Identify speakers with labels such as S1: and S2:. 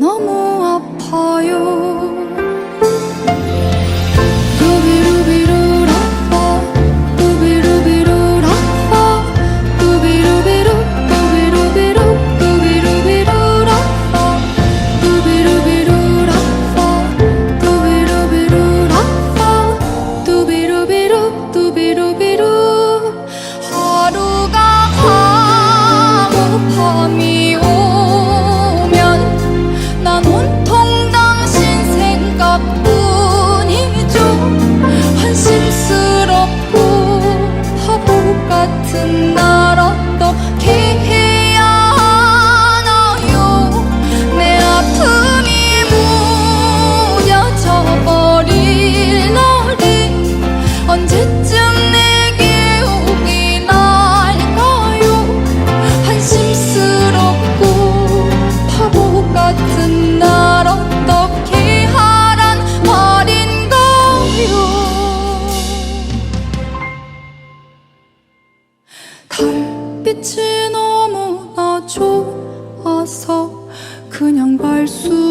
S1: 너무 아파요. 그냥 발수